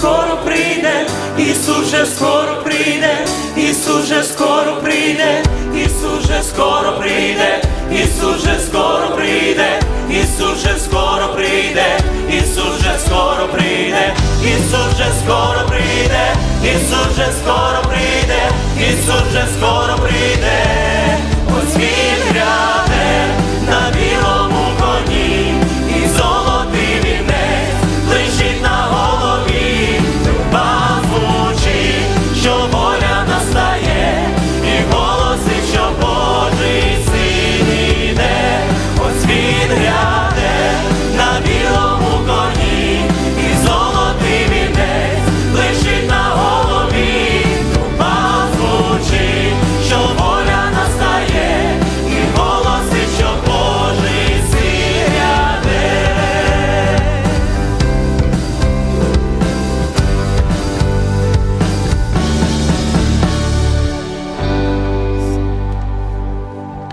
скоро прийде, Ісус же скоро прийде, Ісус же скоро прийде, Ісус же скоро прийде, Ісус же скоро прийде, Ісус же скоро прийде, Ісус же скоро прийде, Ісус же скоро прийде, Ісус же скоро прийде, Ісус же скоро прийде, Ось він.